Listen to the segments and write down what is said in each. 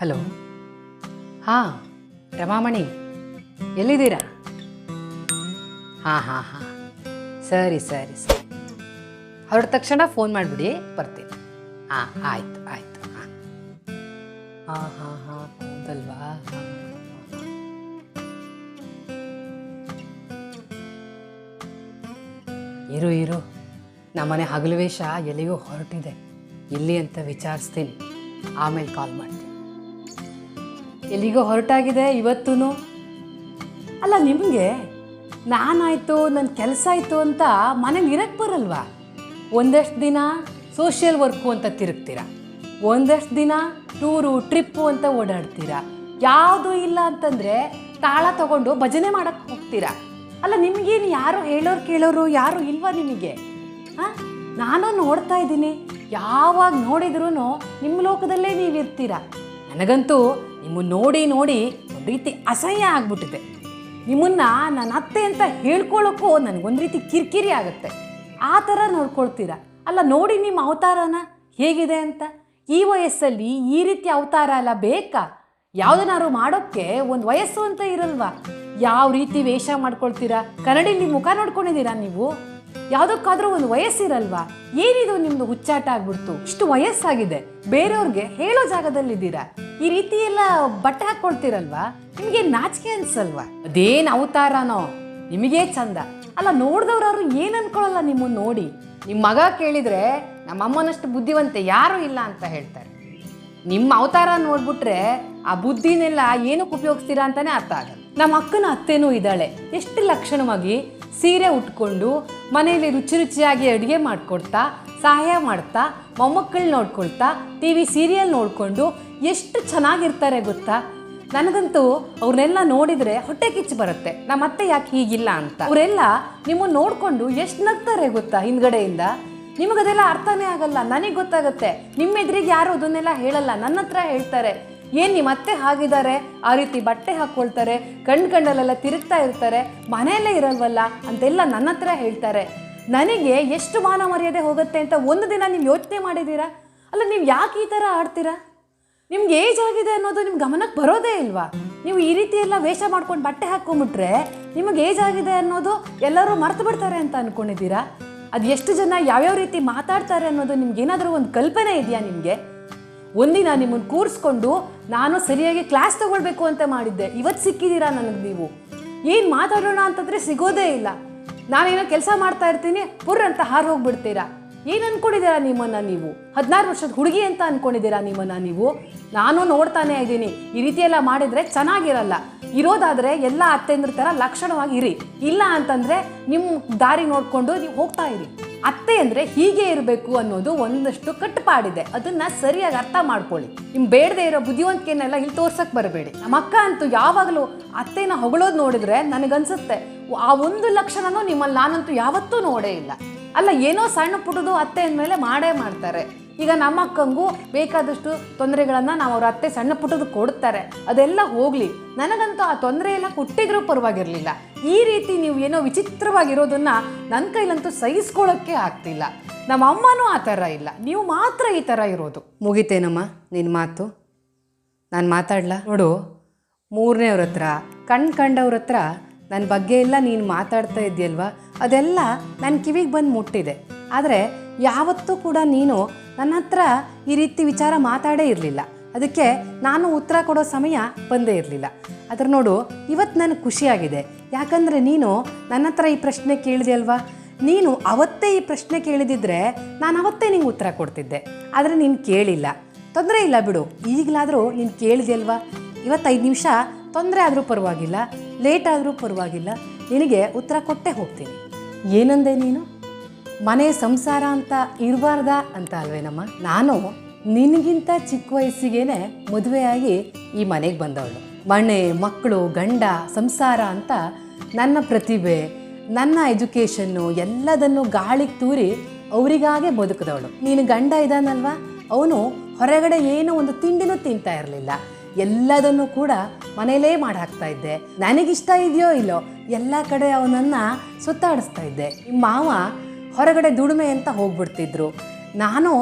Hello. ಹಾಂ, ರಮಾಮಣಿ, ಎಲ್ಲಿದ್ದೀರಾ? ಹಾಂ ಹಾಂ ಹಾಂ. ಸರಿ ಸರಿ ಸರಿ. ಹೊರಟ ತಕ್ಷಣ ಫೋನ್ ಮಾಡಿಬಿಡಿ, ಬರ್ತೀನಿ. ಹಾಂ, ಆಯಿತು ಆಯಿತು, ಹಾಂ. ಹಾಂ ಹಾಂ ಹಾಂ, ಹೌದಲ್ವಾ? ಇರು ಇರು. ನಮ್ಮನೆ ಹಗಲು ವೇಷ ಎಲ್ಲಿಗೂ ಹೊರಟಿದೆ. ಇಲ್ಲಿ ಅಂತ ವಿಚಾರಿಸ್ತೀನಿ. ಆಮೇಲೆ ಕಾಲ್ ಮಾಡ್ತೀನಿ. ಎಲ್ಲಿಗೋ ಹೊರಟಾಗಿದೆ ಇವತ್ತೂ ಅಲ್ಲ, ನಿಮಗೆ ನಾನಾಯಿತು ನನ್ನ ಕೆಲಸ ಆಯಿತು ಅಂತ ಮನೇಲಿ ಇರಕ್ಕೆ ಬರಲ್ವಾ? ಒಂದಷ್ಟು ದಿನ ಸೋಷಿಯಲ್ ವರ್ಕು ಅಂತ ತಿರುಗ್ತೀರ? ಒಂದಷ್ಟು ದಿನ ಟೂರು ಟ್ರಿಪ್ಪು ಅಂತ ಓಡಾಡ್ತೀರಾ? ಯಾವುದೂ ಇಲ್ಲ ಅಂತಂದರೆ ತಾಳ ತಗೊಂಡು ಭಜನೆ ಮಾಡಕ್ಕೆ ಹೋಗ್ತೀರಾ? ಅಲ್ಲ, ನಿಮಗೇನು ಯಾರು ಹೇಳೋರು ಕೇಳೋರು ಯಾರು ಇಲ್ವಾ ನಿಮಗೆ? ಹಾಂ? ನಾನು ನೋಡ್ತಾ ಇದ್ದೀನಿ. ಯಾವಾಗ ನೋಡಿದ್ರೂ ನಿಮ್ಮ ಲೋಕದಲ್ಲೇ ನೀವು ಇರ್ತೀರಾ ನನಗಂತೂ ನಿಮ್ಮನ್ನು ನೋಡಿ ನೋಡಿ ಒಂದು ರೀತಿ ಅಸಹ್ಯ ಆಗ್ಬಿಟ್ಟಿದೆ. ನಿಮ್ಮನ್ನ ನನ್ನ ಅತ್ತೆ ಅಂತ ಹೇಳ್ಕೊಳ್ಳೋಕ್ಕೂ ನನಗೊಂದು ರೀತಿ ಕಿರಿಕಿರಿ ಆಗುತ್ತೆ. ಆ ಥರ ನೋಡ್ಕೊಳ್ತೀರಾ? ಅಲ್ಲ ನೋಡಿ ನಿಮ್ಮ ಅವತಾರನ ಹೇಗಿದೆ ಅಂತ? ಈ ವಯಸ್ಸಲ್ಲಿ ಈ ರೀತಿ ಅವತಾರ ಅಲ್ಲ ಬೇಕಾ? ಯಾವುದನ್ನಾರು ಮಾಡೋಕ್ಕೆ ಒಂದು ವಯಸ್ಸು ಅಂತ ಇರಲ್ವಾ? ಯಾವ ರೀತಿ ವೇಷ ಮಾಡ್ಕೊಳ್ತೀರಾ? ನಿಮ್ಮ ಮುಖ ನೋಡ್ಕೊಂಡಿದ್ದೀರಾ ನೀವು? ಯಾವುದಕ್ಕಾದ್ರೂ ಒಂದು ವಯಸ್ಸಿರಲ್ವಾ? ಏನಿದು ನಿಮ್ದು ಹುಚ್ಚಾಟ ಆಗ್ಬಿಡ್ತು? ಇಷ್ಟು ವಯಸ್ಸಾಗಿದೆ. ಬೇರೆಯವ್ರಿಗೆ ಹೇಳೋ ಜಾಗದಲ್ಲಿದ್ದೀರಾ? ಈ ರೀತಿ ಎಲ್ಲ ಬಟ್ಟೆ ಹಾಕೊಳ್ತೀರಲ್ವಾ ನಿಮಗೆ ನಾಚಿಕೆ ಅನ್ಸಲ್ವಾ? ಅದೇನ್ ಅವತಾರನೋ? ನಿಮಗೇ ಚಂದ. ಅಲ್ಲ ನೋಡ್ದವ್ರು ಏನ್ ಅನ್ಕೊಳ್ಳಲ್ಲ ನಿಮ್ಮನ್ನ ನೋಡಿ? ನಿಮ್ಮ ಮಗ ಕೇಳಿದ್ರೆ ನಮ್ಮ ಅಮ್ಮನಷ್ಟು ಬುದ್ಧಿವಂತೆ ಯಾರು ಇಲ್ಲ ಅಂತ ಹೇಳ್ತಾರೆ. ನಿಮ್ಮ ಅವತಾರ ನೋಡ್ಬಿಟ್ರೆ ಆ ಬುದ್ಧಿನೆಲ್ಲ ಏನಕ್ಕೆ ಉಪಯೋಗಿಸ್ತೀರಾ ಅಂತಾನೆ ಅರ್ಥ ಆಗಲ್ಲ. ನಮ್ಮ ಅಕ್ಕನ ಅತ್ತೆನೂ ಇದ್ದಾಳೆ. ಎಷ್ಟು ಲಕ್ಷಣವಾಗಿ ಸೀರೆ ಉಟ್ಕೊಂಡು ಮನೆಯಲ್ಲಿ ರುಚಿ ರುಚಿಯಾಗಿ ಅಡುಗೆ ಮಾಡಿಕೊಡ್ತಾ, ಸಹಾಯ ಮಾಡ್ತಾ, ಮೊಮ್ಮಕ್ಕಳು ನೋಡ್ಕೊಳ್ತಾ, ಟಿ ವಿ ಸೀರಿಯಲ್ ನೋಡಿಕೊಂಡು ಎಷ್ಟು ಚೆನ್ನಾಗಿರ್ತಾರೆ ಗೊತ್ತಾ? ನನಗಂತೂ ಅವ್ರನ್ನೆಲ್ಲ ನೋಡಿದರೆ ಹೊಟ್ಟೆ ಕಿಚ್ಚು ಬರುತ್ತೆ. ನಮ್ಮ ಅತ್ತೆ ಯಾಕೆ ಹೀಗಿಲ್ಲ ಅಂತ. ಅವರೆಲ್ಲ ನಿಮ್ಮನ್ನು ನೋಡಿಕೊಂಡು ಎಷ್ಟು ನಗ್ತಾರೆ ಗೊತ್ತಾ ಹಿಂದ್ಗಡೆಯಿಂದ? ನಿಮಗದೆಲ್ಲ ಅರ್ಥನೇ ಆಗಲ್ಲ. ನನಗೆ ಗೊತ್ತಾಗುತ್ತೆ. ನಿಮ್ಮ ಎದುರಿಗೆ ಯಾರು ಅದನ್ನೆಲ್ಲ ಹೇಳಲ್ಲ. ನನ್ನ ಹತ್ರ ಹೇಳ್ತಾರೆ. ಏನು ನಿಮ್ಮ ಅತ್ತೆ ಹಾಗಿದ್ದಾರೆ ಆ ರೀತಿ ಬಟ್ಟೆ ಹಾಕ್ಕೊಳ್ತಾರೆ ಕಣ್ಣು ಕಣ್ಣಲ್ಲೆಲ್ಲ ತಿರುಗ್ತಾ ಇರ್ತಾರೆ, ಮನೆಯಲ್ಲೇ ಇರಲ್ವಲ್ಲ ಅಂತೆಲ್ಲ ನನ್ನ ಹತ್ರ ಹೇಳ್ತಾರೆ. ನನಗೆ ಎಷ್ಟು ಮಾನ ಮರ್ಯಾದೆ ಹೋಗುತ್ತೆ ಅಂತ ಒಂದು ದಿನ ನೀವು ಯೋಚನೆ ಮಾಡಿದ್ದೀರಾ ಅಲ್ಲ, ನೀವು ಯಾಕೆ ಈ ಥರ ಆಡ್ತೀರಾ? ನಿಮ್ಗೆ ಏಜ್ ಆಗಿದೆ ಅನ್ನೋದು ನಿಮ್ಗೆ ಗಮನಕ್ಕೆ ಬರೋದೇ ಇಲ್ವಾ? ನೀವು ಈ ರೀತಿ ಎಲ್ಲ ವೇಷ ಮಾಡ್ಕೊಂಡು ಬಟ್ಟೆ ಹಾಕ್ಕೊಂಬಿಟ್ರೆ ನಿಮಗೆ ಏಜ್ ಆಗಿದೆ ಅನ್ನೋದು ಎಲ್ಲರೂ ಮರ್ತು ಬಿಡ್ತಾರೆ ಅಂತ ಅಂದ್ಕೊಂಡಿದ್ದೀರಾ ಅದು ಎಷ್ಟು ಜನ ಯಾವ್ಯಾವ ರೀತಿ ಮಾತಾಡ್ತಾರೆ ಅನ್ನೋದು ನಿಮ್ಗೆ ಏನಾದರೂ ಒಂದು ಕಲ್ಪನೆ ಇದೆಯಾ ನಿಮಗೆ? ಒಂದಿನ ನಿಮ್ಮನ್ನು ಕೂರಿಸ್ಕೊಂಡು ನಾನು ಸರಿಯಾಗಿ ಕ್ಲಾಸ್ ತಗೊಳ್ಬೇಕು ಅಂತ ಮಾಡಿದ್ದೆ. ಇವತ್ತು ಸಿಕ್ಕಿದ್ದೀರಾ ನನಗೆ ನೀವು? ಏನು ಮಾತಾಡೋಣ ಅಂತಂದರೆ ಸಿಗೋದೇ ಇಲ್ಲ. ನಾನೇನೋ ಕೆಲಸ ಮಾಡ್ತಾ ಇರ್ತೀನಿ, ಪುರ್ ಅಂತ ಹಾರು ಹೋಗ್ಬಿಡ್ತೀರಾ? ಏನು ಅಂದ್ಕೊಂಡಿದ್ದೀರಾ ನಿಮ್ಮನ್ನು ನೀವು? ಹದಿನಾರು ವರ್ಷದ ಹುಡುಗಿ ಅಂತ ಅಂದ್ಕೊಂಡಿದ್ದೀರಾ ನಿಮ್ಮನ್ನು ನೀವು? ನಾನು ನೋಡ್ತಾನೆ ಇದ್ದೀನಿ. ಈ ರೀತಿಯೆಲ್ಲ ಮಾಡಿದರೆ ಚೆನ್ನಾಗಿರಲ್ಲ. ಇರೋದಾದರೆ ಎಲ್ಲ ಅತ್ತೆಂದ್ರ ಥರ ಲಕ್ಷಣವಾಗಿ ಇರಿ. ಇಲ್ಲ ಅಂತಂದರೆ ನಿಮ್ಮ ದಾರಿ ನೋಡಿಕೊಂಡು ನೀವು ಹೋಗ್ತಾ ಇರಿ. ಅತ್ತೆ ಅಂದ್ರೆ ಹೀಗೆ ಇರಬೇಕು ಅನ್ನೋದು ಒಂದಷ್ಟು ಕಟ್ಟುಪಾಡಿದೆ. ಅದನ್ನ ಸರಿಯಾಗಿ ಅರ್ಥ ಮಾಡ್ಕೊಳ್ಳಿ. ನಿಮ್ಮ ಬೇಡದೆ ಇರೋ ಬುದ್ಧಿವಂತಿಕೆನೆಲ್ಲ ಇಲ್ಲಿ ತೋರ್ಸಕ್ ಬರಬೇಡಿ. ನಮ್ಮ ಅಕ್ಕ ಅಂತೂ ಯಾವಾಗಲೂ ಅತ್ತೆನ ಹೊಗಳೋದು ನೋಡಿದ್ರೆ ನನಗನ್ಸುತ್ತೆ ಆ ಒಂದು ಲಕ್ಷಣನೂ ನಿಮ್ಮಲ್ಲಿ ನಾನಂತೂ ಯಾವತ್ತೂ ನೋಡೇ ಇಲ್ಲ. ಅಲ್ಲ, ಏನೋ ಸಣ್ಣ ಪುಟ್ಟದು ಅತ್ತೆ ಅಂದಮೇಲೆ ಮಾಡೇ ಮಾಡ್ತಾರೆ. ಈಗ ನಮ್ಮ ಅಕ್ಕಂಗೂ ಬೇಕಾದಷ್ಟು ತೊಂದರೆಗಳನ್ನು ನಾವು ಅವ್ರ ಅತ್ತೆ ಸಣ್ಣ ಪುಟ್ಟದು ಕೊಡ್ತಾರೆ. ಅದೆಲ್ಲ ಹೋಗಲಿ. ನನಗಂತೂ ಆ ತೊಂದರೆ ಎಲ್ಲ ಕೊಟ್ಟಿದ್ರೂ ಪರವಾಗಿರಲಿಲ್ಲ. ಈ ರೀತಿ ನೀವು ಏನೋ ವಿಚಿತ್ರವಾಗಿರೋದನ್ನ ನನ್ನ ಕೈಲಂತೂ ಸಹಿಸ್ಕೊಳ್ಳೋಕ್ಕೆ ಆಗ್ತಿಲ್ಲ. ನಮ್ಮ ಅಮ್ಮನೂ ಆ ಥರ ಇಲ್ಲ. ನೀವು ಮಾತ್ರ ಈ ಥರ ಇರೋದು. ಮುಗಿತೇನಮ್ಮ ನಿನ್ನ ಮಾತು? ನಾನು ಮಾತಾಡ್ಲಾ? ನೋಡು ಮೂರನೇವ್ರ ಹತ್ರ, ಕಣ್ ಕಂಡವ್ರ ಹತ್ರ ನನ್ನ ಬಗ್ಗೆ ಎಲ್ಲ ನೀನು ಮಾತಾಡ್ತಾ ಇದೆಯಲ್ವಾ ಅದೆಲ್ಲ ನನ್ನ ಕಿವಿಗೆ ಬಂದು ಮುಟ್ಟಿದೆ. ಆದರೆ ಯಾವತ್ತೂ ಕೂಡ ನೀನು ನನ್ನ ಹತ್ರ ಈ ರೀತಿ ವಿಚಾರ ಮಾತಾಡೇ ಇರಲಿಲ್ಲ. ಅದಕ್ಕೆ ನಾನು ಉತ್ತರ ಕೊಡೋ ಸಮಯ ಬಂದೇ ಇರಲಿಲ್ಲ. ಅದ್ರ ನೋಡು ಇವತ್ತು ನನಗೆ ಖುಷಿಯಾಗಿದೆ. ಯಾಕಂದರೆ ನೀನು ನನ್ನ ಹತ್ರ ಈ ಪ್ರಶ್ನೆ ಕೇಳಿದೆ ಅಲ್ವಾ? ನೀನು ಅವತ್ತೇ ಈ ಪ್ರಶ್ನೆ ಕೇಳಿದಿದ್ರೆ ನಾನು ಅವತ್ತೇ ನಿಂಗೆ ಉತ್ತರ ಕೊಡ್ತಿದ್ದೆ. ಆದರೆ ನೀನು ಕೇಳಿಲ್ಲ. ತೊಂದರೆ ಇಲ್ಲ ಬಿಡು. ಈಗಲಾದರೂ ನೀನು ಕೇಳಿದೆಯಲ್ವಾ ಇವತ್ತೈದು ನಿಮಿಷ ತೊಂದರೆ ಆದರೂ ಪರವಾಗಿಲ್ಲ ಲೇಟ್ ಆದರೂ ಪರವಾಗಿಲ್ಲ. ನಿನಗೆ ಉತ್ತರ ಕೊಟ್ಟೇ ಹೋಗ್ತೀನಿ. ಏನಂದೆ ನೀನು? ಮನೆ ಸಂಸಾರ ಅಂತ ಇರಬಾರ್ದ ಅಂತ ಅಲ್ವೇನಮ್ಮ ನಾನು ನಿನಗಿಂತ ಚಿಕ್ಕ ವಯಸ್ಸಿಗೇನೆ ಮದುವೆಯಾಗಿ ಈ ಮನೆಗೆ ಬಂದವಳು. ಮನೆ, ಮಕ್ಕಳು, ಗಂಡ, ಸಂಸಾರ ಅಂತ ನನ್ನ ಪ್ರತಿಭೆ, ನನ್ನ ಎಜುಕೇಷನ್ನು ಎಲ್ಲದನ್ನು ಗಾಳಿಗೆ ತೂರಿ ಅವರಿಗಾಗೆ ಬದುಕಿದವಳು. ನೀನು ಗಂಡ ಇದ್ದಾನಲ್ವಾ ಅವನು ಹೊರಗಡೆ ಏನೋ ಒಂದು ತಿಂಡಿನೂ ತಿಂತಾ ಇರಲಿಲ್ಲ. ಎಲ್ಲದನ್ನು ಕೂಡ ಮನೆಯಲ್ಲೇ ಮಾಡಿ ಹಾಕ್ತಾ ಇದ್ದೆ. ನನಗಿಷ್ಟ ಇದೆಯೋ ಇಲ್ಲೋ, ಎಲ್ಲ ಕಡೆ ಅವನನ್ನು ಸುತ್ತಾಡಿಸ್ತಾ ಇದ್ದೆ. ಮಾವ ಹೊರಗಡೆ ದುಡಿಮೆ ಅಂತ ಹೋಗ್ಬಿಡ್ತಿದ್ರು. ನಾನು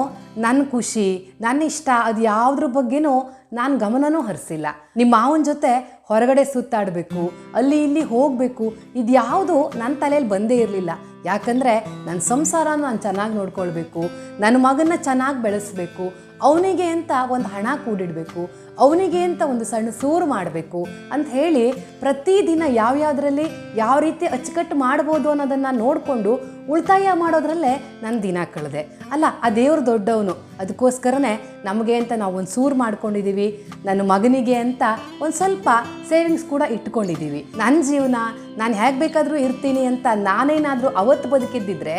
ನನ್ನ ಖುಷಿ ನನ್ನ ಇಷ್ಟ ಅದು ಯಾವುದ್ರ ಬಗ್ಗೆನೂ ನಾನು ಗಮನನೂ ಹರಿಸಿಲ್ಲ. ನಿಮ್ಮ ಮಾವನ ಜೊತೆ ಹೊರಗಡೆ ಸುತ್ತಾಡಬೇಕು, ಅಲ್ಲಿ ಇಲ್ಲಿ ಹೋಗಬೇಕು, ಇದು ನನ್ನ ತಲೆಯಲ್ಲಿ ಬಂದೇ ಇರಲಿಲ್ಲ. ಯಾಕಂದರೆ ನನ್ನ ಸಂಸಾರನ ನಾನು ಚೆನ್ನಾಗಿ ನೋಡ್ಕೊಳ್ಬೇಕು ನನ್ನ ಮಗನ ಚೆನ್ನಾಗಿ ಬೆಳೆಸ್ಬೇಕು ಅವನಿಗೆ ಅಂತ ಒಂದು ಹಣ ಕೂಡಿಡಬೇಕು, ಅವನಿಗೆ ಅಂತ ಒಂದು ಸಣ್ಣ ಸೂರು ಮಾಡಬೇಕು ಅಂತ ಹೇಳಿ ಪ್ರತಿದಿನ ಯಾವ್ಯಾವುದರಲ್ಲಿ ಯಾವ ರೀತಿ ಅಚ್ಚುಕಟ್ಟು ಮಾಡ್ಬೋದು ಅನ್ನೋದನ್ನು ನೋಡಿಕೊಂಡು ಉಳಿತಾಯ ಮಾಡೋದ್ರಲ್ಲೇ ನನ್ನ ದಿನ ಕಳೆದೆ. ಅಲ್ಲ, ಆ ದೇವ್ರು ದೊಡ್ಡವನು ಅದಕ್ಕೋಸ್ಕರನೇ ನಮಗೆ ಅಂತ ನಾವು ಒಂದು ಸೂರು ಮಾಡ್ಕೊಂಡಿದ್ದೀವಿ ನನ್ನ ಮಗನಿಗೆ ಅಂತ ಒಂದು ಸ್ವಲ್ಪ ಸೇವಿಂಗ್ಸ್ ಕೂಡ ಇಟ್ಕೊಂಡಿದ್ದೀವಿ ನನ್ನ ಜೀವನ, ನಾನು ಹೇಗೆ ಬೇಕಾದರೂ ಇರ್ತೀನಿ ಅಂತ ನಾನೇನಾದರೂ ಅವತ್ತು ಬದುಕಿದ್ದಿದ್ರೆ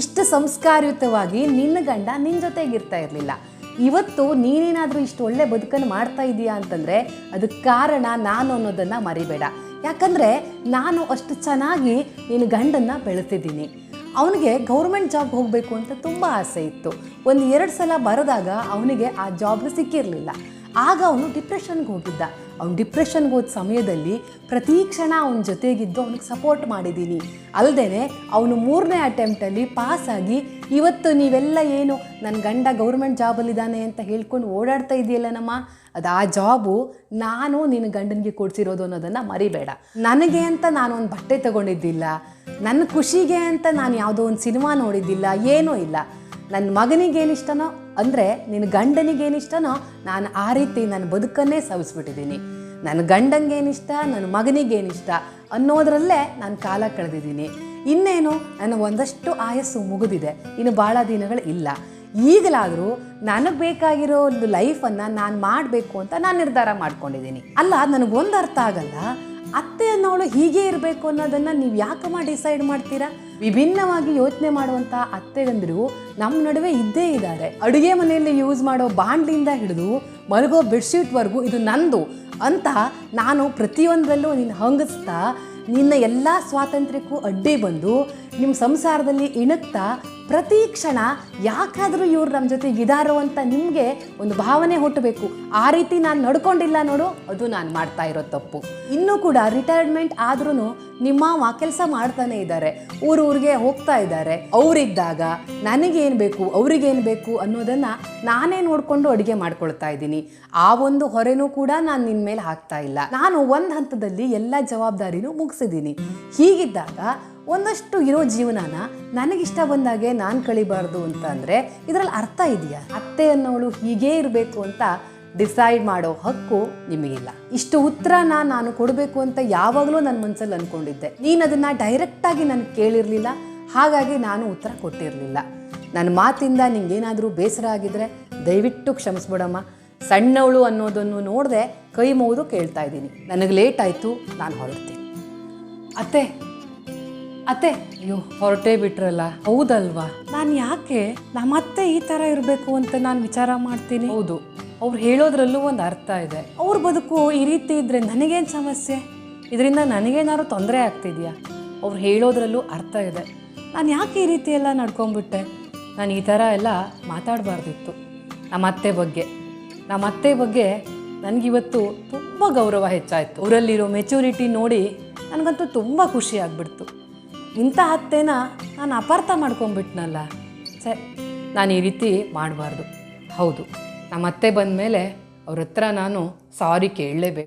ಇಷ್ಟು ಸಂಸ್ಕಾರಯುತವಾಗಿ ನಿನ್ನ ಗಂಡ ನಿನ್ನ ಜೊತೆಗಿರ್ತಾ ಇರಲಿಲ್ಲ. ಇವತ್ತು ನೀನೇನಾದರೂ ಇಷ್ಟು ಒಳ್ಳೆ ಬದುಕನ್ನು ಮಾಡ್ತಾ ಇದೀಯಾ ಅಂತಂದರೆ ಅದಕ್ಕೆ ಕಾರಣ ನಾನು ಅನ್ನೋದನ್ನು ಮರಿಬೇಡ. ಯಾಕಂದರೆ ನಾನು ಅಷ್ಟು ಚೆನ್ನಾಗಿ ನಿನ್ನ ಗಂಡನ್ನು ಬೆಳೆಸಿದ್ದೀನಿ. ಅವನಿಗೆ ಗೌರ್ಮೆಂಟ್ ಜಾಬ್ ಹೋಗಬೇಕು ಅಂತ ತುಂಬ ಆಸೆ ಇತ್ತು. ಒಂದು ಎರಡು ಸಲ ಬರೆದಾಗ ಅವನಿಗೆ ಆ ಜಾಬ್ ಸಿಕ್ಕಿರಲಿಲ್ಲ. ಆಗ ಅವನು ಡಿಪ್ರೆಷನ್ಗೆ ಹೋಗಿದ್ದ. ಅವ್ನು ಡಿಪ್ರೆಷನ್ಗೆ ಹೋದ ಸಮಯದಲ್ಲಿ ಪ್ರತಿ ಕ್ಷಣ ಅವನ ಜೊತೆಗಿದ್ದು ಅವನಿಗೆ ಸಪೋರ್ಟ್ ಮಾಡಿದ್ದೀನಿ ಅಲ್ಲದೆ ಅವನು ಮೂರನೇ ಅಟೆಂಪ್ಟಲ್ಲಿ ಪಾಸಾಗಿ ಇವತ್ತು ನೀವೆಲ್ಲ ಏನು ನನ್ನ ಗಂಡ ಗೌರ್ಮೆಂಟ್ ಜಾಬಲ್ಲಿದ್ದಾನೆ ಅಂತ ಹೇಳ್ಕೊಂಡು ಓಡಾಡ್ತಾ ಇದೆಯಲ್ಲ ನಮ್ಮ? ಅದು ಆ ಜಾಬು ನಾನು ನಿನ್ನ ಗಂಡನಿಗೆ ಕೊಡ್ಸಿರೋದು ಅನ್ನೋದನ್ನು ಮರಿಬೇಡ. ನನಗೆ ಅಂತ ನಾನು ಒಂದು ಬಟ್ಟೆ ತಗೊಂಡಿದ್ದಿಲ್ಲ. ನನ್ನ ಖುಷಿಗೆ ಅಂತ ನಾನು ಯಾವುದೋ ಒಂದು ಸಿನಿಮಾ ನೋಡಿದ್ದಿಲ್ಲ, ಏನೂ ಇಲ್ಲ. ನನ್ನ ಮಗನಿಗೇನಿಷ್ಟನೋ ಅಂದರೆ ನಿನ್ನ ಗಂಡನಿಗೇನಿಷ್ಟನೋ ನಾನು ಆ ರೀತಿ ನನ್ನ ಬದುಕನ್ನೇ ಸವಿಸ್ಬಿಟ್ಟಿದ್ದೀನಿ. ನನ್ನ ಗಂಡಂಗೇನಿಷ್ಟ ನನ್ನ ಮಗನಿಗೇನಿಷ್ಟ ಅನ್ನೋದರಲ್ಲೇ ನಾನು ಕಾಲ ಕಳೆದಿದ್ದೀನಿ. ಇನ್ನೇನು ನನ್ನ ಒಂದಷ್ಟು ಆಯಸ್ಸು ಮುಗಿದಿದೆ. ಇನ್ನು ಭಾಳ ದಿನಗಳು ಇಲ್ಲ. ಈಗಲಾದರೂ ನನಗೆ ಬೇಕಾಗಿರೋ ಒಂದು ಲೈಫನ್ನು ನಾನು ಮಾಡಬೇಕು ಅಂತ ನಾನು ನಿರ್ಧಾರ ಮಾಡ್ಕೊಂಡಿದ್ದೀನಿ. ಅಲ್ಲ ನನಗೊಂದು ಅರ್ಥ ಆಗಲ್ಲ. ಅತ್ತೆ ಅನ್ನೋಳು ಹೀಗೆ ಇರಬೇಕು ಅನ್ನೋದನ್ನು ನೀವು ಯಾಕಮ್ಮ ಡಿಸೈಡ್ ಮಾಡ್ತೀರಾ? ವಿಭಿನ್ನವಾಗಿ ಯೋಚನೆ ಮಾಡುವಂಥ ಅತ್ತೆಗಂದಿರು ನಮ್ಮ ನಡುವೆ ಇದ್ದೇ ಇದ್ದಾರೆ. ಅಡುಗೆ ಮನೆಯಲ್ಲಿ ಯೂಸ್ ಮಾಡೋ ಬಾಂಡ್ಲಿಂದ ಹಿಡಿದು ಮಲಗೋ ಬೆಡ್ಶೀಟ್ವರೆಗೂ ಇದು ನಂದು. ಅಂತ ನಾನು ಪ್ರತಿಯೊಂದರಲ್ಲೂ ನಿನ್ನ ಹಂಗಿಸ್ತಾ ನಿನ್ನ ಎಲ್ಲ ಸ್ವಾತಂತ್ರ್ಯಕ್ಕೂ ಅಡ್ಡಿ ಬಂದು ನಿಮ್ಮ ಸಂಸಾರದಲ್ಲಿ ಇಣುಕ್ತಾ ಪ್ರತಿ ಕ್ಷಣ ಯಾಕಾದರೂ ಇವ್ರು ನಮ್ಮ ಜೊತೆ ಇದಾರೋ ಅಂತ ನಿಮಗೆ ಒಂದು ಭಾವನೆ ಹುಟ್ಟಬೇಕು. ಆ ರೀತಿ ನಾನು ನಡ್ಕೊಂಡಿಲ್ಲ ನೋಡು, ಅದು ನಾನು ಮಾಡ್ತಾ ಇರೋ ತಪ್ಪು. ಇನ್ನೂ ಕೂಡ ರಿಟೈರ್ಮೆಂಟ್ ಆದ್ರೂ ನಿಮ್ಮ ಕೆಲಸ ಮಾಡ್ತಾನೆ ಇದ್ದಾರೆ ಊರಿಗೆ ಹೋಗ್ತಾ ಇದ್ದಾರೆ ಅವರಿದ್ದಾಗ ನನಗೇನು ಬೇಕು, ಅವ್ರಿಗೇನು ಬೇಕು ಅನ್ನೋದನ್ನು ನಾನೇ ನೋಡಿಕೊಂಡು ಅಡುಗೆ ಮಾಡ್ಕೊಳ್ತಾ ಇದ್ದೀನಿ. ಆ ಒಂದು ಹೊರೆನೂ ಕೂಡ ನಾನು ನಿನ್ನ ಮೇಲೆ ಹಾಕ್ತಾ ಇಲ್ಲ. ನಾನು ಒಂದು ಹಂತದಲ್ಲಿ ಎಲ್ಲ ಜವಾಬ್ದಾರಿನೂ ಮುಗಿಸಿದ್ದೀನಿ. ಹೀಗಿದ್ದಾಗ ಒಂದಷ್ಟು ಇರೋ ಜೀವನನ ನನಗಿಷ್ಟ ಬಂದಾಗೆ ನಾನು ಕಳಿಬಾರ್ದು ಅಂತ ಅಂದರೆ ಇದರಲ್ಲಿ ಅರ್ಥ ಇದೆಯಾ? ಅತ್ತೆ ಅನ್ನೋಳು ಹೀಗೇ ಇರಬೇಕು ಅಂತ ಡಿಸೈಡ್ ಮಾಡೋ ಹಕ್ಕು ನಿಮಗಿಲ್ಲ. ಇಷ್ಟು ಉತ್ತರನ ನಾನು ಕೊಡಬೇಕು ಅಂತ ಯಾವಾಗಲೂ ನನ್ನ ಮನಸ್ಸಲ್ಲಿ ಅಂದ್ಕೊಂಡಿದ್ದೆ ನೀನು ಅದನ್ನು ಡೈರೆಕ್ಟಾಗಿ ನನಗೆ ಕೇಳಿರಲಿಲ್ಲ, ಹಾಗಾಗಿ ನಾನು ಉತ್ತರ ಕೊಟ್ಟಿರಲಿಲ್ಲ. ನನ್ನ ಮಾತಿಂದ ನಿಂಗೇನಾದರೂ ಬೇಸರ ಆಗಿದ್ರೆ ದಯವಿಟ್ಟು ಕ್ಷಮಿಸ್ಬಿಡಮ್ಮ. ಸಣ್ಣವಳು ಅನ್ನೋದನ್ನು ನೋಡದೆ ಕೈ ಮುಗಿದು ಕೇಳ್ತಾ ಇದ್ದೀನಿ. ನನಗೆ ಲೇಟ್ ಆಯಿತು, ನಾನು ಹೊರಡ್ತೀನಿ. ಅತ್ತೆ ಅತ್ತೆ ಅಯ್ಯೋ ಹೊರಟೇ ಬಿಟ್ರಲ್ಲ. ಹೌದಲ್ವಾ? ನಾನು ಯಾಕೆ? ನಮ್ಮತ್ತೆ ಈ ತರ ಇರಬೇಕು ಅಂತ ನಾನು ವಿಚಾರ ಮಾಡ್ತೀನಿ. ಹೌದು. ಅವ್ರು ಹೇಳೋದ್ರಲ್ಲೂ ಒಂದು ಅರ್ಥ ಇದೆ. ಅವ್ರ ಬದುಕು ಈ ರೀತಿ ಇದ್ರೆ ನನಗೇನು ಸಮಸ್ಯೆ? ಇದರಿಂದ ನನಗೇನಾದ್ರು ತೊಂದರೆ ಆಗ್ತಿದ್ಯಾ? ಅವ್ರು ಹೇಳೋದ್ರಲ್ಲೂ ಅರ್ಥ ಇದೆ. ನಾನು ಯಾಕೆ ಈ ರೀತಿ ಎಲ್ಲ ನಡ್ಕೊಂಡ್ಬಿಟ್ಟೆ ನಾನು ಈ ಥರ ಎಲ್ಲ ಮಾತಾಡಬಾರ್ದಿತ್ತು. ನಮ್ಮ ಅತ್ತೆ ಬಗ್ಗೆ. ನಮ್ಮ ಅತ್ತೆ ಬಗ್ಗೆ ನನಗಿವತ್ತು ತುಂಬ ಗೌರವ ಹೆಚ್ಚಾಯಿತು. ಅವರಲ್ಲಿರೋ ಮೆಚುರಿಟಿ ನೋಡಿ ನನಗಂತೂ ತುಂಬ ಖುಷಿ ಆಗ್ಬಿಡ್ತು. ಇಂಥ ಅತ್ತೆನ ನಾನು ಅಪಾರ್ಥ ಮಾಡ್ಕೊಂಬಿಟ್ನಲ್ಲ. ಸರಿ ನಾನು ಈ ರೀತಿ ಮಾಡಬಾರ್ದು. ಹೌದು ನಮ್ಮ ಅತ್ತೆ ಬಂದಮೇಲೆ ಅವ್ರ ಹತ್ರ ನಾನು ಸಾರಿ ಕೇಳಲೇಬೇಕು.